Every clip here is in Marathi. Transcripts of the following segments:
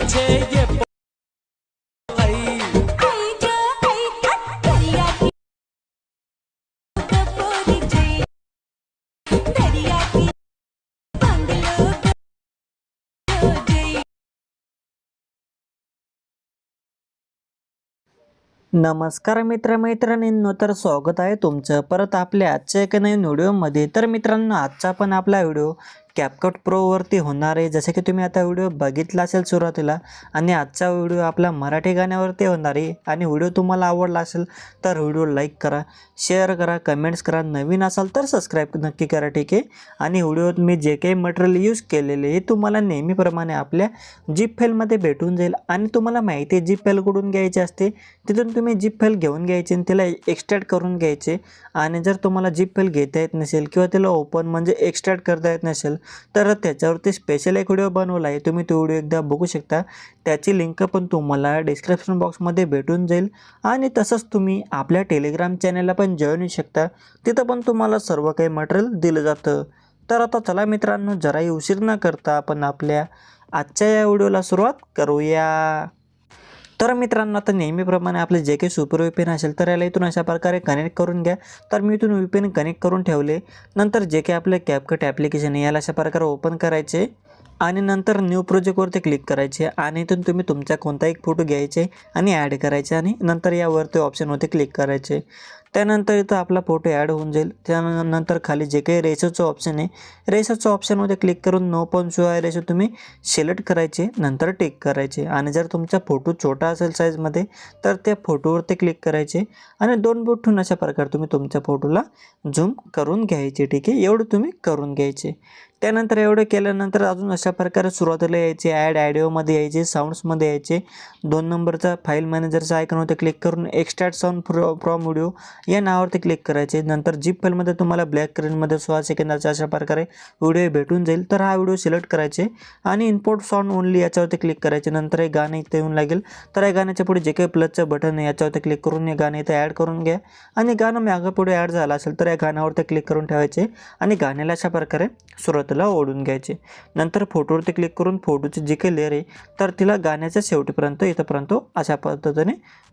जय। नमस्कार मित्रमैत्रिणींनो तर स्वागत आहे तुमचं परत आपल्या आजच्या एका नवीन व्हिडिओमध्ये. तर मित्रांनो आजचा पण आपला व्हिडिओ कॅपकट प्रोवरती होणार आहे. जसे की तुम्ही आता व्हिडिओ बघितला असेल सुरुवातीला आणि आजचा व्हिडिओ आपला मराठी गाण्यावरती होणार आहे आणि व्हिडिओ तुम्हाला आवडला असेल तर व्हिडिओ लाईक करा शेअर करा कमेंट्स करा. नवीन असाल तर सबस्क्राईब नक्की करा ठीक आहे? आणि व्हिडिओत मी जे काही मटेरियल यूज केलेले हे तुम्हाला नेहमीप्रमाणे आपल्या जीप फेलमध्ये भेटून जाईल आणि तुम्हाला माहिती आहे जीप फेल कुठून घ्यायची असते? तिथून तुम्ही जीप फेल घेऊन घ्यायचे आणि तिला एक्स्ट्रॅक्ट करून घ्यायचे. आणि जर तुम्हाला जीप फेल घेता येत नसेल किंवा तिला ओपन म्हणजे एक्स्ट्रॅक्ट करता येत नसेल तर त्याच्यावरती स्पेशल एक व्हिडिओ बनवला आहे. तुम्ही तो व्हिडिओ एकदा बघू शकता. त्याची लिंक पण तुम्हाला डिस्क्रिप्शन बॉक्समध्ये भेटून जाईल. आणि तसंच तुम्ही आपल्या टेलिग्राम चॅनलला पण जॉईन होऊ शकता. तिथं पण तुम्हाला सर्व काही मटेरियल दिलं जातं. तर आता चला मित्रांनो जराही उशीर न करता आपण आपल्या आजच्या या व्हिडिओला सुरुवात करूया. तर मित्रांनो आता नेहमीप्रमाणे आपले जे काही सुपर विपिन असेल तर याला इथून अशा प्रकारे कनेक्ट करून घ्या. तर मी इथून विपिन कनेक्ट करून ठेवले. नंतर जे काही आपले कॅपकट ॲप्लिकेशन आहे याला अशा प्रकारे ओपन करायचे. आणि नंतर न्यू प्रोजेक्टवरती क्लिक करायचे. आणि इथून तुम्ही तुमचा कोणताही फोटो घ्यायचे आणि ॲड करायचे. आणि नंतर यावरती ऑप्शनवरती क्लिक करायचे. त्यानंतर इथं आपला फोटो ॲड होऊन जाईल. त्यानंतर खाली जे काही रेशोचं ऑप्शन आहे रेशोचं ऑप्शनमध्ये क्लिक करून नो पण शो आहे रेशो तुम्ही सिलेक्ट करायचे नंतर टिक करायचे. आणि जर तुमचा फोटो छोटा असेल साईजमध्ये तर त्या फोटोवरती क्लिक करायचे. आणि दोन बोट ठेवून अशा प्रकारे तुम्ही तुमच्या फोटोला झूम करून घ्यायचे ठीक आहे? एवढं तुम्ही करून घ्यायचे. त्यानंतर एवढं केल्यानंतर अजून अशा प्रकारे सुरुवातीला यायचे ॲड ॲडिओमध्ये यायचे साऊंड्समध्ये यायचे. दोन नंबरचा फाईल मॅनेजरचा होते क्लिक करून extract sound fro from video या नावावरती क्लिक करायचे. नंतर जीप फाईलमध्ये तुम्हाला ब्लॅक स्क्रीनमध्ये सोळा सेकंदाचा अशा प्रकारे व्हिडिओ भेटून जाईल. तर हा व्हिडिओ सिलेक्ट करायचे आणि इम्पोर्ट साऊंड ओनली याच्यावरती क्लिक करायचे. नंतर हे गाणं इथे येऊन लागेल. तर या गाण्याच्या पुढे जे काही प्लसचं बटन आहे याच्यावरती क्लिक करून हे गाणं इथे ॲड करून घ्या. आणि गाणं मागं पुढे ॲड झालं असेल तर या गाण्यावरती क्लिक करून ठेवायचे. आणि गाण्याला अशा प्रकारे सुरुवात त्याला ओढून घ्यायचे. नंतर फोटोवरती क्लिक करून फोटोची जी काही लेअर आहे तर तिला गाण्याच्या शेवटीपर्यंत इथंपर्यंत अशा पद्धतीने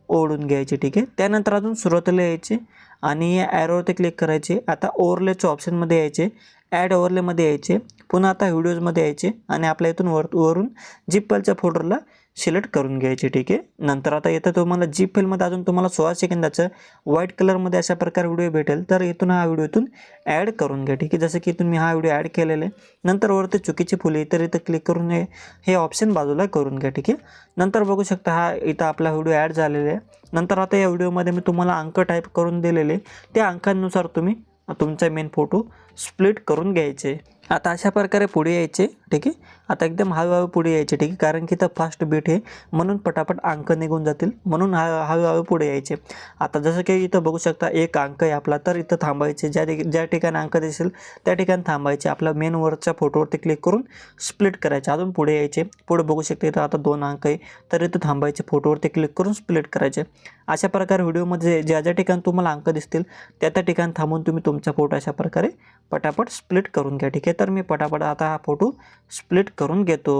ओढून घ्यायचे ठीक आहे? त्यानंतर अजून सुरुवातीला यायचे आणि ॲरोवरती क्लिक करायचे. आता ओव्हरलेच्या ऑप्शनमध्ये यायचे ॲड ओव्हरलेमध्ये यायचे पुन्हा आता व्हिडिओजमध्ये यायचे आणि आपल्या इथून वर वरून जिप्पलच्या फोटोला सिलेक्ट करून घ्यायचे ठीक आहे? नंतर आता येतं तुम्हाला जी फाईलमध्ये अजून तुम्हाला सोळा सेकंदाचं व्हाईट कलरमध्ये अशा प्रकारे व्हिडिओ भेटेल. तर इथून हा व्हिडिओ इथून ॲड करून घ्या ठीक आहे? जसं की इथून मी हा व्हिडिओ ॲड केलेला आहे. नंतर वरती चुकीची फुले तर इथं क्लिक करून हे हे ऑप्शन बाजूला करून घ्या ठीक आहे? नंतर बघू शकता हा इथं आपला व्हिडिओ ॲड झालेला आहे. नंतर आता या व्हिडिओमध्ये मी तुम्हाला अंक टाईप करून दिलेले त्या अंकांनुसार तुम्ही तुमचा मेन फोटो स्प्लिट करून घ्यायचे. आता अशा प्रकारे पुढे यायचे ठीक आहे? आता एकदम हळूहळू पुढे यायचे ठीक आहे? कारण की तर फास्ट बीट आहे म्हणून पटापट अंक निघून जातील. म्हणून हळू हळूहळू पुढे यायचे. आता जसं की इथं बघू शकता एक अंक आहे आपला तर इथं थांबायचे. ज्या ठिक- ज्या ठिकाणी अंक दिसेल त्या ठिकाणी थांबायचे. आपला मेनवरच्या फोटोवरती क्लिक करून स्प्लिट करायचे. अजून पुढे यायचे. पुढे बघू शकता इथं आता दोन अंक आहे. तर इथं थांबायचे. फोटोवरती क्लिक करून स्प्लिट करायचे. अशा प्रकारे व्हिडिओमध्ये ज्या ज्या ठिकाणी तुम्हाला अंक दिसतील त्या त्या ठिकाणी थांबून तुम्ही तुमचा फोटो अशा प्रकारे पटापट स्प्लिट करून घ्या ठीक आहे? तर मी पटापट आता हा फोटो स्प्लिट करून घेतो.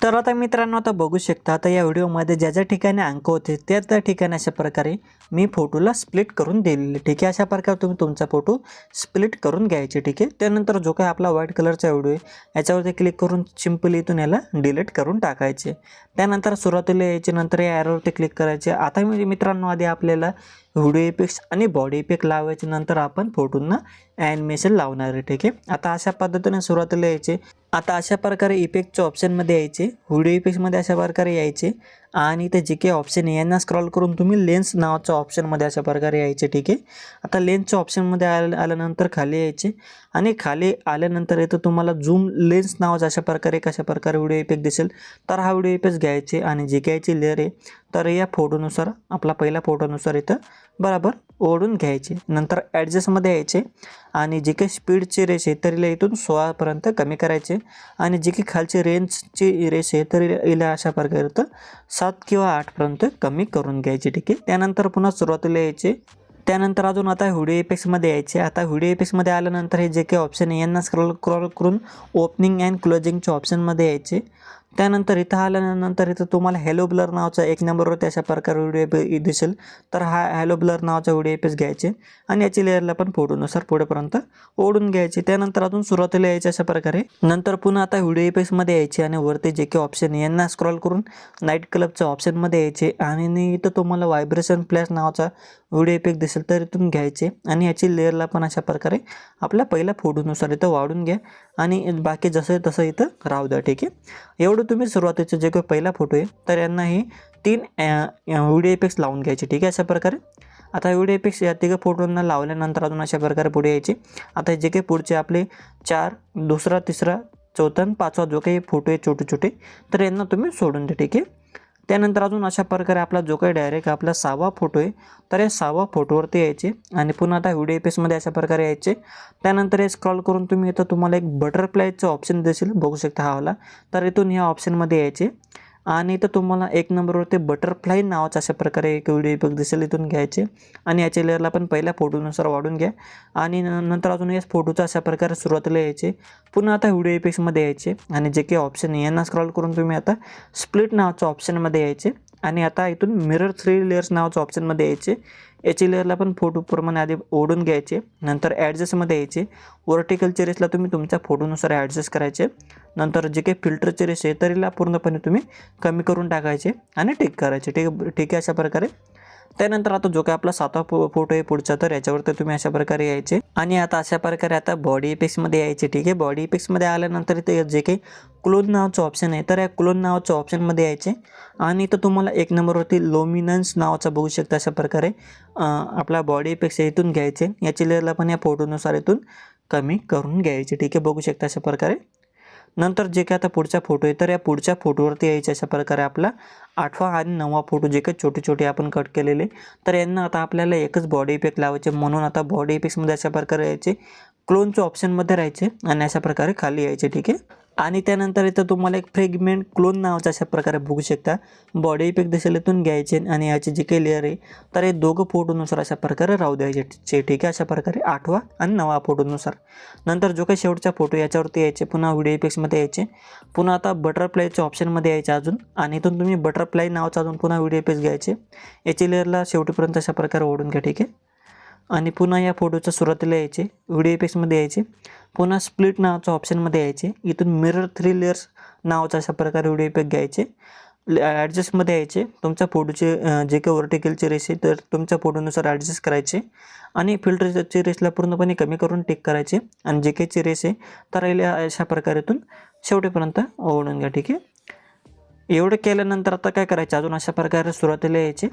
तर आता मित्रांनो आता बघू शकता आता या व्हिडिओमध्ये ज्या ज्या ठिकाणी अंक होते त्या त्या ठिकाणी अशा प्रकारे मी फोटोला स्प्लिट करून दिलेले ठीक आहे? अशा प्रकारे तुम्ही तुमचा फोटो स्प्लिट करून घ्यायचे ठीक आहे? त्यानंतर जो काही आपला व्हाईट कलरचा व्हिडिओ आहे याच्यावरती क्लिक करून सिम्पली इथून याला डिलीट करून टाकायचे. त्यानंतर सुरुवातीला यायचे नंतर या ॲरोवरती क्लिक करायचे. आता मी मित्रांनो आधी आपल्याला व्हिडिओ इफेक्ट्स आणि बॉडी इफेक्ट लावायचे नंतर आपण फोटोंना ॲनिमेशन लावणार आहे ठीक आहे? आता अशा पद्धतीने सुरुवातीला यायचे. आता अशा प्रकारे इफेक्टच्या ऑप्शनमध्ये यायचे. व्हिडिओ इफेक्ट्समध्ये अशा प्रकारे यायचे. आणि ते जे काही ऑप्शन आहे यांना स्क्रॉल करून तुम्ही लेन्स नावाच्या ऑप्शनमध्ये अशा प्रकारे यायचे ठीक आहे? आता लेन्सच्या ऑप्शनमध्ये आल्या आल्यानंतर खाली यायचे. आणि खाली आल्यानंतर येतं तुम्हाला झूम लेन्स नावाचा अशा प्रकारे कशा प्रकारे व्हिडिओ इफेक्ट दिसेल तर हा व्हिडिओ इफेक्ट घ्यायचे. आणि जे घ्यायची लेअर आहे तर या फोटोनुसार आपला पहिल्या फोटोनुसार इथं बरोबर? ओढून घ्यायचे नंतर ॲडजस्टमध्ये यायचे आणि जे काही स्पीडची रेस आहे तर इला इथून सोळापर्यंत कमी करायचे आणि जे काही खालची रेंजची रेस आहे तर इला अशा प्रकारे तर सात किंवा आठपर्यंत कमी करून घ्यायची ठीक आहे? त्यानंतर पुन्हा सुरुवातीला यायचे. त्यानंतर अजून आता व्हिडिओ इफेक्ट्समध्ये यायचे. आता व्हिडिओ इफेक्ट्समध्ये आल्यानंतर हे जे काही ऑप्शन आहे यांना स्क्रॉल क्रॉल करून ओपनिंग अँड क्लोजिंगच्या ऑप्शनमध्ये यायचे. त्यानंतर इथं आल्यानंतर इथं तुम्हाला हॅलो ब्लर नावाचा एक नंबरवरती अशा प्रकारे व्हिडिओ दिसेल. तर हा हॅलो ब्लर नावाचा व्हिडिओ इफेक्ट घ्यायचे आणि याची लेअरला पण फोटोनुसार पुढेपर्यंत ओढून घ्यायचे. त्यानंतर अजून सुरुवातीला यायचे अशा प्रकारे. नंतर पुन्हा आता व्हिडिओ इफेक्ट्समध्ये यायचे आणि वरती जे काही ऑप्शन यांना स्क्रॉल करून नाईट क्लबच्या ऑप्शनमध्ये यायचे. आणि इथं तुम्हाला व्हायब्रेशन प्लॅस नावाचा व्हिडिओ इफेक्ट दिसेल तर इथून घ्यायचे. आणि याची लेअरला पण अशा प्रकारे आपल्या पहिल्या फोटोनुसार इथं वाढून घ्या. आणि बाकी जसं तसं इथं राहू द्या ठीक आहे? एवढं तुम्ही सुरुवातीचे जे काही पहिला फोटो आहे तर यांना हे तीन व्हिडिओ इफेक्ट्स लावून घ्यायचे ठीक आहे अशा प्रकारे. आता व्हिडिओ इफेक्ट्स या तिघं फोटोंना लावल्यानंतर अजून अशा प्रकारे पुढे यायचे. आता जे काही पुढचे आपले चार दुसरा तिसरा चौथा आणि पाचवा जो काही फोटो आहे छोटे छोटे तर यांना तुम्ही सोडून द्या ठीक आहे. त्यानंतर अजून अशा प्रकारे आपला जो काही डायरेक्ट आपला सहावा फोटो आहे तर या सहावा फोटोवरती यायचे आणि पुन्हा आता व्हिडिओ पेजमध्ये अशा प्रकारे यायचे. त्यानंतर हे स्क्रॉल करून तुम्ही इथं तुम्हाला एक बटरफ्लायचं ऑप्शन दिसेल बघू शकता हा वाला. तर इथून ह्या ऑप्शनमध्ये यायचे. आणि इथं तुम्हाला एक नंबरवरती बटरफ्लाय नावाचं अशा प्रकारे एक व्हिडिओ इफेक्ट दिसेल इथून घ्यायचे. आणि याच्या लेअरला पण पहिल्या फोटोनुसार वाढून घ्या. आणि नंतर अजून या फोटोचा अशा प्रकारे सुरुवातीला यायचे. पुन्हा आता व्हिडिओ इफेक्ट्समध्ये यायचे. आणि जे काही ऑप्शन आहे यांना स्क्रॉल करून तुम्ही आता स्प्लिट नावाच्या ऑप्शनमध्ये यायचे. आणि आता इथून मिरर थ्री लेअर्स नावाच्या ऑप्शनमध्ये यायचे. याची लेअरला पण फोटोप्रमाणे आधी ओढून घ्यायचे नंतर ॲडजस्टमध्ये यायचे. वर्टिकलचे रेसला तुम्ही तुमच्या फोटोनुसार ॲडजस्ट करायचे. नंतर जे काही फिल्टरचे रेस आहे तरीला पूर्णपणे तुम्ही कमी करून टाकायचे आणि टिक करायचे. ठीक ठीक आहे अशा प्रकारे. त्यानंतर आता जो काही आपला सातवा फोटो आहे पुढचा तर याच्यावरती तुम्ही अशा प्रकारे यायचे. आणि आता अशा प्रकारे आता बॉडी इफेक्ट्समध्ये यायचे ठीक आहे? बॉडी इफेक्ट्समध्ये आल्यानंतर ते जे काही क्लोन नावाचं ऑप्शन आहे. तर या क्लोन नावाच्या ऑप्शनमध्ये यायचे. आणि इथं तुम्हाला एक नंबरवरती लोमिनन्स नावाचा बघू शकता अशा प्रकारे. आपला बॉडी इथून घ्यायचे. याची लेअरला पण या फोटोनुसार इथून कमी करून घ्यायचे. ठीक आहे बघू शकता अशा प्रकारे. नंतर जे काही आता पुढचा फोटो आहे तर या पुढच्या फोटोवरती यायचे अशा प्रकारे आपला आठवा आणि नववा फोटो जे काही छोटे छोटे आपण कट केलेले. तर यांना आता आपल्याला एकच बॉडी इफेक्ट लावायचे. म्हणून आता बॉडी इफेक्ट्समध्ये अशा प्रकारे यायचे. क्लोनच्या ऑप्शनमध्ये राहायचे आणि अशा प्रकारे खाली यायचे ठीक आहे? आणि त्यानंतर इथं तुम्हाला एक फ्रेगमेंट क्लोन नावाचा अशा प्रकारे बघू शकता. बॉडी इफेक्ट दिसेल घ्यायचे आणि याचे जे काही लेअर आहे तर हे दोघं फोटोनुसार अशा प्रकारे राहू द्यायचे ठीक आहे? अशा प्रकारे आठवा आणि नवा फोटोनुसार नंतर जो काही शेवटचा फोटो याच्यावरती यायचे पुन्हा व्हिडिओ इफेक्ट्समध्ये यायचे. पुन्हा आता बटरफ्लायच्या ऑप्शनमध्ये यायचे अजून. आणि इथून तुम्ही बटरफ्लाय नावाचा अजून पुन्हा व्हिडिओ इफेक्ट्स घ्यायचे. याचे लेअरला शेवटीपर्यंत अशा प्रकारे ओढून घ्या ठीक आहे? आणि पुन्हा या फोटोच्या सुरुवातीला यायचे व्हिडिओ इफेक्ट्समध्ये यायचे. पुन्हा स्प्लिट नावाच्या ऑप्शनमध्ये यायचे. इथून मिरर थ्री लेअर्स नावाचा अशा प्रकारे व्हिडिओ इफेक्ट घ्यायचे. ॲडजस्टमध्ये यायचे. तुमच्या फोटोचे जे काही वर्टिकलचे रेस आहे तर तुमच्या फोटोनुसार ॲडजस्ट करायचे. आणि फिल्टरचे रेसला पूर्णपणे कमी करून टिक करायचे. आणि जे काहीचे रेस आहे तर राहिल्या अशा प्रकारेतून शेवटीपर्यंत ओढून घ्या. ठीक आहे? एवढं केल्यानंतर आता काय करायचं? अजून अशा प्रकारे सुरुवातीला यायचे.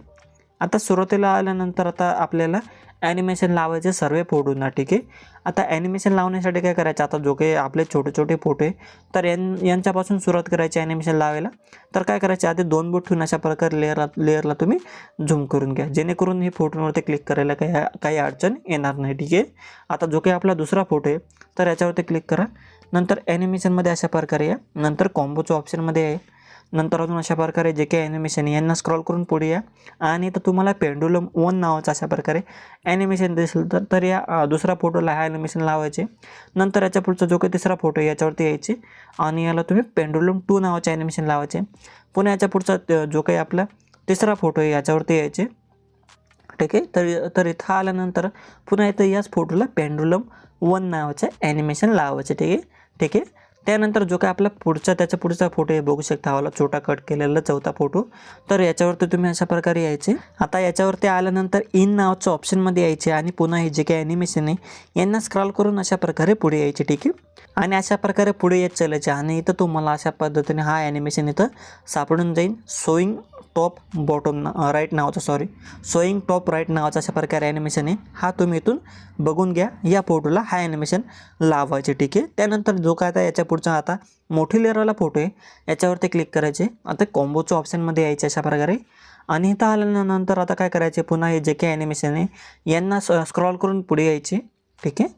आता सुरुवातीला आल्यानंतर आता आपल्याला ॲनिमेशन लावायचे सर्व फोटोंना ठीक आहे? आता ॲनिमेशन लावण्यासाठी काय करायचं? आता जो काही आपले छोटे छोटे फोटो आहे तर यां यांच्यापासून सुरुवात करायची ॲनिमेशन लावायला. तर काय करायचे? आधी दोन बोट ठेवून अशा प्रकारे लेअरला लेअरला तुम्ही झूम करून घ्या. जेणेकरून हे फोटोवरती क्लिक करायला काही काही अडचण येणार नाही ठीक आहे? आता जो काही आपला दुसरा फोटो आहे तर याच्यावरती क्लिक करा. नंतर ॲनिमेशनमध्ये अशा प्रकारे या. नंतर कॉम्बोच्या ऑप्शनमध्ये आहे नंतर अजून अशा प्रकारे जे काही ॲनिमेशन यांना स्क्रॉल करून पुढे या. आणि तर तुम्हाला पेंडुलम वन नावाचं अशा प्रकारे ॲनिमेशन दिसेल. तर तर या दुसरा दुसऱ्या फोटोला हा ॲनिमेशन लावायचे. नंतर याच्या पुढचा जो काही तिसरा फोटो आहे याच्यावरती यायचे. आणि याला तुम्ही पेंडुलम टू नावाचे ॲनिमेशन लावायचे. पुन्हा याच्या पुढचा जो काही आपला तिसरा फोटो आहे याच्यावरती यायचे. ठीक आहे? तर तर इथं आल्यानंतर पुन्हा इथं याच फोटोला पेंडुलम वन नावाचं ॲनिमेशन लावायचे. ठीक आहे? ठीक आहे? त्यानंतर जो काय आपला पुढचा त्याचा पुढचा फोटो आहे बघू शकता. हवाला छोटा कट केलेला चौथा फोटो. तर याच्यावरती तुम्ही अशा प्रकारे यायचे. आता याच्यावरती आल्यानंतर इन नावाचं ऑप्शनमध्ये यायचे आणि पुन्हा हे जे काही ॲनिमेशन आहे यांना स्क्रॉल करून अशा प्रकारे पुढे यायचे ठीक आहे? आणि अशा प्रकारे पुढे येत चालायचे. आणि इथं तुम्हाला अशा पद्धतीने हा ॲनिमेशन इथं सापडून जाईल सोईंग टॉप बॉटम ना राईट नावाचा सॉरी सोईंग टॉप राईट नावाचा अशा प्रकारे ॲनिमेशन आहे. हा तुम्ही इथून बघून घ्या. या फोटोला हा ॲनिमेशन लावायचे ठीक आहे? त्यानंतर जो काय आता याच्या पुढचा आता मोठी लेअरवाला फोटो आहे. याच्यावरती क्लिक करायचे. आता कॉम्बोच्या ऑप्शनमध्ये यायचे अशा प्रकारे. आणि इथं आल्यानंतर आता काय करायचे? पुन्हा हे जे काही ॲनिमेशन आहे यांना स्क्रॉल करून पुढे यायचे. ठीक आहे?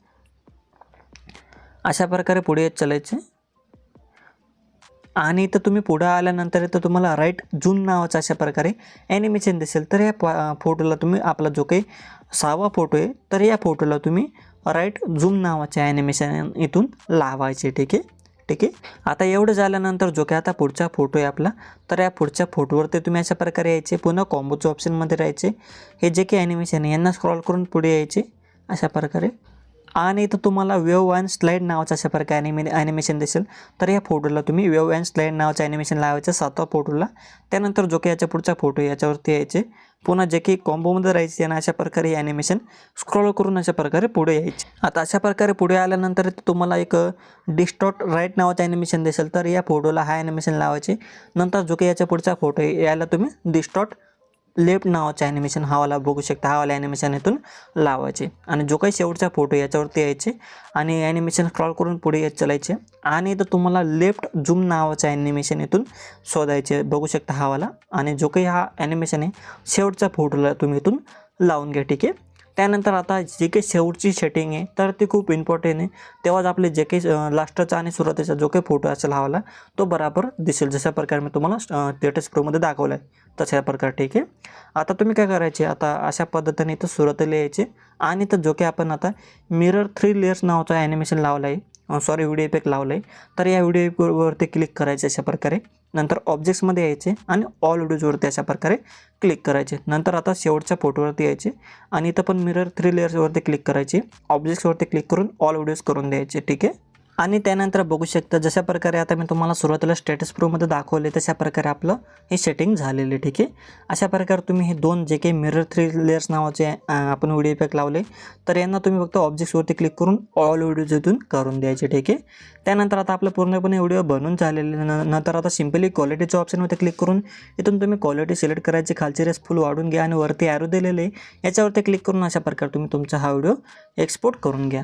अशा प्रकारे पुढे येत चालायचे. आणि इथं तुम्ही पुढं आल्यानंतर इथं तुम्हाला राईट जून नावाचं अशा प्रकारे ॲनिमेशन दिसेल. तर या फोटोला तुम्ही आपला जो काही सहावा फोटो आहे तर या फोटोला तुम्ही राईट झूम नावाचे ॲनिमेशन इथून लावायचे. ठीक आहे? ठीक आहे आता एवढं झाल्यानंतर जो काही आता पुढचा फोटो आहे आपला तर या पुढच्या फोटोवरती तुम्ही अशा प्रकारे यायचे पुन्हा कॉम्बोच्या ऑप्शनमध्ये राहायचे. हे जे काही ॲनिमेशन आहे यांना स्क्रॉल करून पुढे यायचे अशा प्रकारे. आणि इथं तुम्हाला वेव अँड स्लाईड नावाचं अशा प्रकारे ॲनिमे ॲनिमेशन दिसेल. तर या फोटोला तुम्ही वेव अँड स्लाईड नावाचं ॲनिमेशन लावायचं सातवा फोटोला त्यानंतर जो काही याच्या पुढचा फोटो याच्यावरती यायचे. पुन्हा जे काही कॉम्बोमध्ये राहायचे आणि अशा प्रकारे ॲनिमेशन स्क्रॉल करून अशा प्रकारे पुढे यायचे. आता अशा प्रकारे पुढे आल्यानंतर तुम्हाला एक डिस्टॉट राईट नावाचं ॲनिमेशन दिसेल. तर या फोटोला हा ॲनिमेशन लावायचे. नंतर जो काही याच्या पुढचा फोटो यायला याला तुम्ही डिस्टॉट लेफ्ट नावाचं ॲनिमेशन हावाला बघू शकता. हावाला ॲनिमेशन इथून लावायचे. आणि जो काही शेवटचा फोटो याच्यावरती यायचे. आणि ॲनिमेशन स्क्रॉल करून पुढे येत चालायचे. आणि इथं तुम्हाला लेफ्ट झूम नावाचं ॲनिमेशन इथून शोधायचे. बघू शकता हावाला आणि जो काही हा ॲनिमेशन आहे शेवटच्या फोटोला तुम्ही इथून लावून घ्या ठीक आहे? त्यानंतर आता जे काही शेवटची सेटिंग आहे तर ती खूप इम्पॉर्टंट आहे. तेव्हाच आपले जे काही लास्टचा आणि सुरुवातीचा जो काही फोटो असेल हवाला तो बराबर दिसेल. जशा प्रकारे मी तुम्हाला थिएटर प्रोमध्ये दाखवला आहे तशा प्रकारे ठीक आहे? आता तुम्ही काय करायचे? आता अशा पद्धतीने इथं सुरुवातीला यायचे आणि तर जो काही आपण आता मिरर थ्री लेयर्स नावाचं ॲनिमेशन लावलं आहे सॉरी व्हिडिओ इफेक्ट लावलं आहे तर या व्हिडिओ वरती क्लिक करायचे अशा प्रकारे. नंतर ऑब्जेक्ट्समध्ये यायचे आणि ऑल व्हिडिओजवरती अशा प्रकारे क्लिक करायचे. नंतर आता शेवटच्या फोटोवरती यायचे आणि इथं पण मिरर थ्री लेयर्सवरती क्लिक करायचे. ऑब्जेक्ट्सवरती क्लिक करून ऑल व्हिडिओज करून द्यायचे ठीक आहे? आणि त्यानंतर बघू शकता जशा प्रकारे आता मी तुम्हाला सुरुवातीला स्टेटस प्रोमध्ये दाखवले तशा प्रकारे आपलं हे सेटिंग झालेले ठीक आहे? अशा प्रकारे तुम्ही हे दोन जे काही मिरर थ्री लेयर्स नावाचे आपण व्हिडिओ इफेक्ट लावले तर यांना तुम्ही फक्त ऑब्जेक्ट्सवरती क्लिक करून ऑल व्हिडिओज इथून करून द्यायचे ठीक आहे? त्यानंतर आता आपलं पूर्णपणे व्हिडिओ बनून झालेले नंतर आता सिम्पली क्वालिटीच्या ऑप्शनवरती क्लिक करून इथून तुम्ही क्वालिटी सिलेक्ट करायची खालची रेस फुल वाढून घ्या आणि वरती ॲरो दिलेले याच्यावरती क्लिक करून अशा प्रकारे तुम्ही तुमचा हा व्हिडिओ एक्सपोर्ट करून घ्या.